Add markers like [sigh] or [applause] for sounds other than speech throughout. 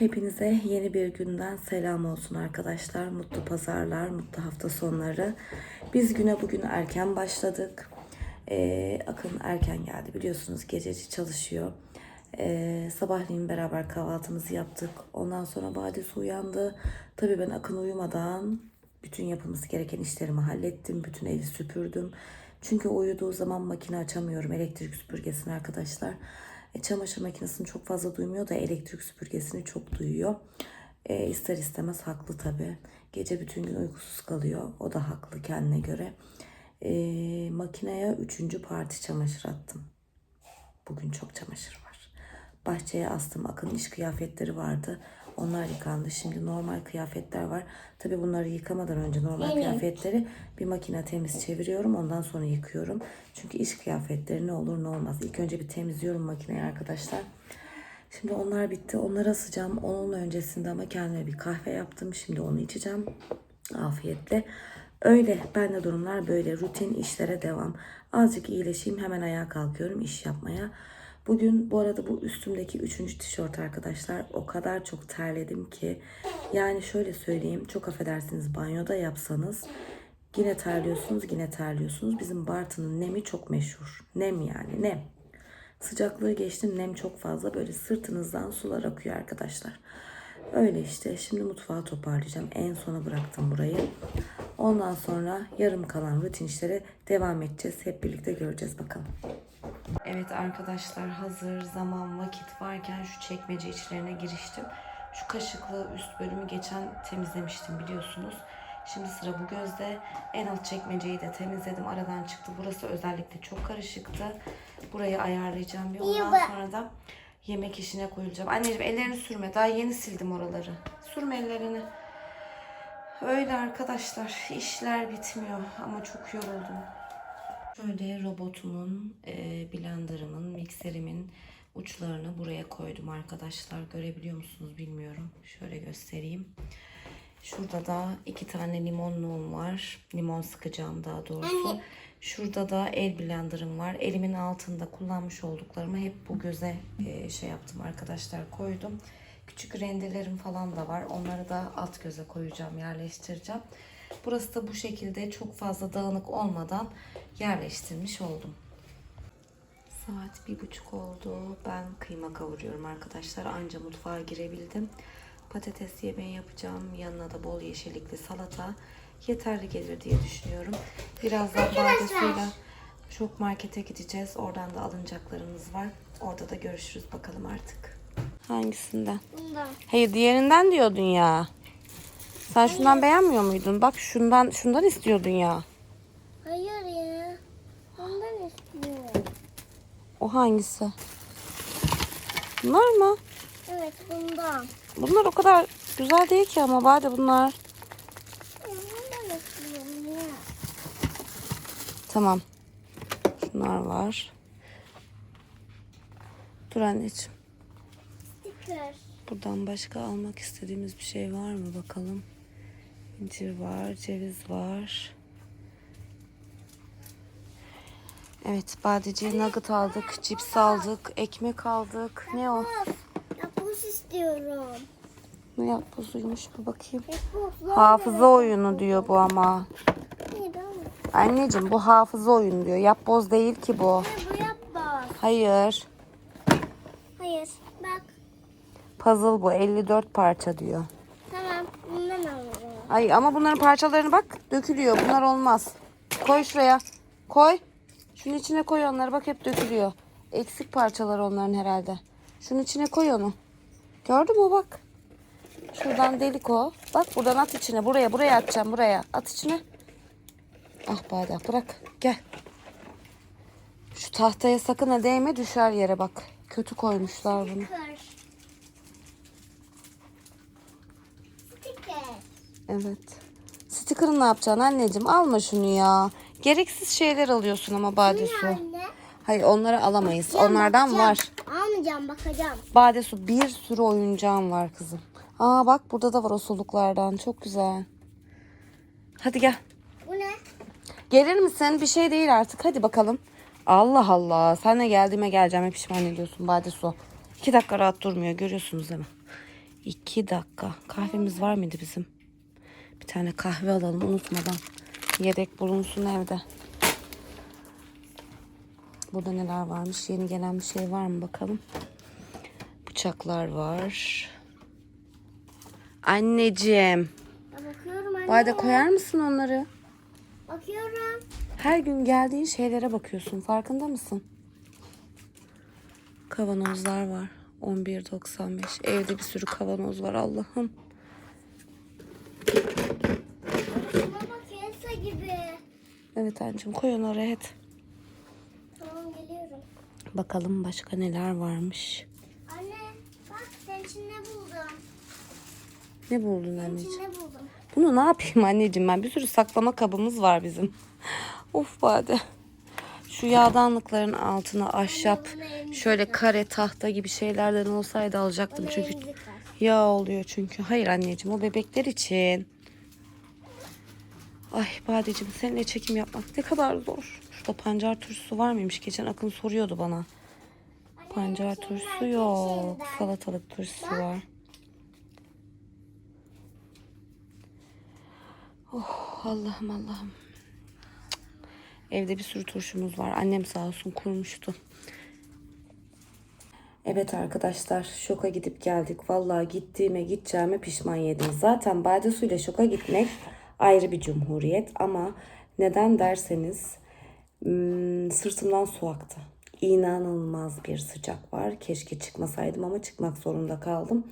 Hepinize yeni bir günden selam olsun arkadaşlar. Mutlu pazarlar, mutlu hafta sonları. Biz güne bugün erken başladık. Ee, Akın erken geldi biliyorsunuz gececi çalışıyor. Ee, sabahleyin beraber kahvaltımızı yaptık. Ondan sonra Badesi uyandı. Tabii ben Akın uyumadan bütün yapılması gereken işlerimi hallettim. Bütün evi süpürdüm. Çünkü uyuduğu zaman makine açamıyorum. Elektrik süpürgesini arkadaşlar. E, çamaşır makinesini çok fazla duymuyor da elektrik süpürgesini çok duyuyor. E, ister istemez haklı tabii. Gece bütün gün uykusuz kalıyor. O da haklı kendine göre. E, makineye üçüncü parti çamaşır attım. Bugün çok çamaşır var. Bahçeye astım. Akın iş kıyafetleri vardı. Onlar yıkandı. Şimdi normal kıyafetler var. Tabi bunları yıkamadan önce normal kıyafetleri bir makine temiz çeviriyorum. Ondan sonra yıkıyorum. Çünkü iş kıyafetleri ne olur ne olmaz. İlk önce bir temizliyorum makineyi arkadaşlar. Şimdi onlar bitti. Onları asacağım. Onun öncesinde ama kendime bir kahve yaptım. Şimdi onu içeceğim. Afiyetle. Öyle. Ben de durumlar böyle. Rutin işlere devam. Azıcık iyileşeyim. Hemen ayağa kalkıyorum iş yapmaya. Bugün bu arada bu üstümdeki üçüncü tişört arkadaşlar. O kadar çok terledim ki. Yani şöyle söyleyeyim. Çok affedersiniz banyoda yapsanız. Yine terliyorsunuz yine terliyorsunuz. Bizim Bartın'ın nemi çok meşhur. Nem yani nem. Sıcaklığı geçtim nem çok fazla. Böyle sırtınızdan sular akıyor arkadaşlar. Öyle işte. Şimdi mutfağı toparlayacağım. En sona bıraktım burayı. Ondan sonra yarım kalan rutin işlere devam edeceğiz. Hep birlikte göreceğiz bakalım. Evet arkadaşlar hazır zaman vakit varken şu çekmece içlerine giriştim. Şu kaşıklı üst bölümü geçen temizlemiştim biliyorsunuz. Şimdi sıra bu gözde. En alt çekmeceyi de temizledim. Aradan çıktı. Burası özellikle çok karışıktı. Burayı ayarlayacağım. Bir ondan sonra da yemek işine koyulacağım. Anneciğim ellerini sürme. Daha yeni sildim oraları. Sürme ellerini. Öyle arkadaşlar. işler bitmiyor ama çok yoruldum. Şöyle robotumun, e, blenderımın, mikserimin uçlarını buraya koydum arkadaşlar. Görebiliyor musunuz bilmiyorum. Şöyle göstereyim. Şurada da iki tane limonluğum var. Limon sıkacağım daha doğrusu. Şurada da el blenderım var. Elimin altında kullanmış olduklarımı hep bu göze e, şey yaptım arkadaşlar koydum. Küçük rendelerim falan da var. Onları da alt göze koyacağım, yerleştireceğim. Burası da bu şekilde çok fazla dağınık olmadan yerleştirmiş oldum. Saat bir buçuk oldu. Ben kıyma kavuruyorum arkadaşlar. Anca mutfağa girebildim. Patates yemeği yapacağım. Yanına da bol yeşillikli salata. Yeterli gelir diye düşünüyorum. Birazdan badesiyle çok markete gideceğiz. Oradan da alınacaklarımız var. Orada da görüşürüz bakalım artık. Hangisinden? Bundan. Hayır diğerinden diyordun ya. Sen şundan beğenmiyor muydun? Bak şundan şundan istiyordun ya. Hayır ya. Ondan istiyorum. O hangisi? Bunlar mı? Evet bundan. Bunlar o kadar güzel değil ki ama bari bunlar. Bundan istiyorum ya. Tamam. Şunlar var. Dur anneciğim. Sticker. Buradan başka almak istediğimiz bir şey var mı bakalım. İncir var, ceviz var. Evet, badeciye nugget aldık, cips aldık, ekmek aldık. Ne o? Yapboz istiyorum. Ne yapbozuymuş bu bakayım. Yapboz. Hafıza oyunu diyor bu ama. Anneciğim bu hafıza oyunu diyor. Yapboz değil ki bu. Bu yapboz. Hayır. Hayır. Bak. Puzzle bu. 54 parça diyor. Ay ama bunların parçalarını bak dökülüyor. Bunlar olmaz. Koy şuraya. Koy. Şunun içine koy onları. Bak hep dökülüyor. Eksik parçalar onların herhalde. Şunun içine koy onu. Gördün mü bak. Şuradan delik o. Bak buradan at içine. Buraya buraya atacağım. Buraya. At içine. Ah Bade bırak. Gel. Şu tahtaya sakın ha değme düşer yere bak. Kötü koymuşlar bunu. Sticker. Sticker. Evet. Sticker'ı ne yapacaksın anneciğim? Alma şunu ya. Gereksiz şeyler alıyorsun ama Bade Su. Anne. Hayır onları alamayız. Onlardan var. Almayacağım bakacağım. Bade Su bir sürü oyuncağım var kızım. Aa bak burada da var o soluklardan. Çok güzel. Hadi gel. Bu ne? Gelir misin? Bir şey değil artık. Hadi bakalım. Allah Allah. De geldiğime geleceğime pişman ediyorsun Bade Su. İki dakika rahat durmuyor. Görüyorsunuz değil mi? İki dakika. Kahvemiz var mıydı bizim? Bir tane kahve alalım unutmadan. Yedek bulunsun evde. Burada neler varmış? Yeni gelen bir şey var mı bakalım. Bıçaklar var. Anneciğim. Bakıyorum anne. Vayda koyar mısın onları? Bakıyorum. Her gün geldiğin şeylere bakıyorsun. Farkında mısın? Kavanozlar var. 11.95. Evde bir sürü kavanoz var Allah'ım. Şuna bak Elsa gibi. Evet anneciğim koy onu oraya hadi. Tamam geliyorum. Bakalım başka neler varmış. Anne bak senin için ne buldum. Ne buldun Senin anneciğim? için ne buldum. Bunu ne yapayım anneciğim ben? Bir sürü saklama kabımız var bizim. of bade. Şu yağdanlıkların altına ahşap şöyle kare tahta gibi şeylerden olsaydı alacaktım çünkü yağ oluyor çünkü. Hayır anneciğim o bebekler için. Ay Badeciğim seninle çekim yapmak ne kadar zor. Şurada pancar turşusu var mıymış? Geçen Akın soruyordu bana. Pancar turşusu yok. Salatalık turşusu var. Oh Allah'ım Allah'ım. Evde bir sürü turşumuz var. Annem sağ olsun kurmuştu. Evet arkadaşlar şoka gidip geldik. Vallahi gittiğime gideceğime pişman yedim. Zaten Bade Su ile şoka gitmek ayrı bir cumhuriyet ama neden derseniz hmm, sırtımdan su aktı. İnanılmaz bir sıcak var. Keşke çıkmasaydım ama çıkmak zorunda kaldım.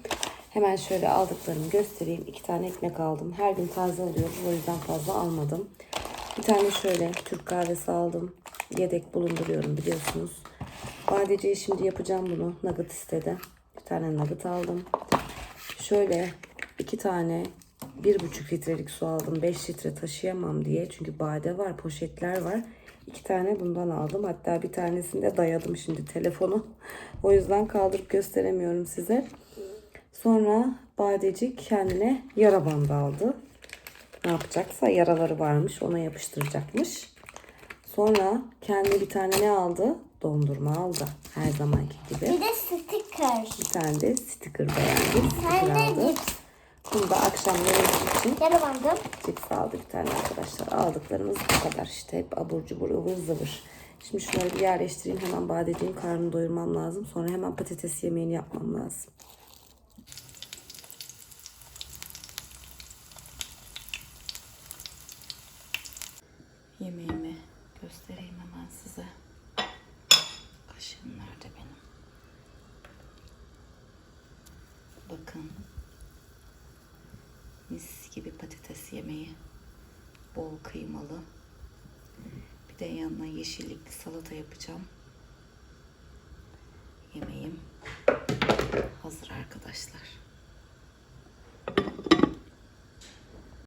Hemen şöyle aldıklarımı göstereyim. İki tane ekmek aldım. Her gün taze alıyoruz. O yüzden fazla almadım. Bir tane şöyle Türk kahvesi aldım. Yedek bulunduruyorum biliyorsunuz. Badeciye şimdi yapacağım bunu. Nugget istedi. Bir tane nugget aldım. Şöyle iki tane bir buçuk litrelik su aldım. 5 litre taşıyamam diye. Çünkü bade var, poşetler var. İki tane bundan aldım. Hatta bir tanesinde dayadım şimdi telefonu. [laughs] O yüzden kaldırıp gösteremiyorum size. Sonra badecik kendine yara bandı aldı. Ne yapacaksa yaraları varmış ona yapıştıracakmış. Sonra kendi bir tane ne aldı? Dondurma aldı. Her zamanki gibi. Bir de sticker. Bir tane de sticker beğendi. Sen de cips. Bunu da akşam yemek için Yarı bandım. cips aldı bir tane arkadaşlar. Aldıklarımız bu kadar işte. Hep abur cubur ıvır zıvır. Şimdi şunları bir yerleştireyim. Hemen badeciğin karnını doyurmam lazım. Sonra hemen patates yemeğini yapmam lazım. Yemeğimi göstereyim hemen size. Kaşığım nerede benim? Bakın mis gibi patates yemeği. Bol kıymalı. Bir de yanına yeşillikli salata yapacağım. Yemeğim hazır arkadaşlar.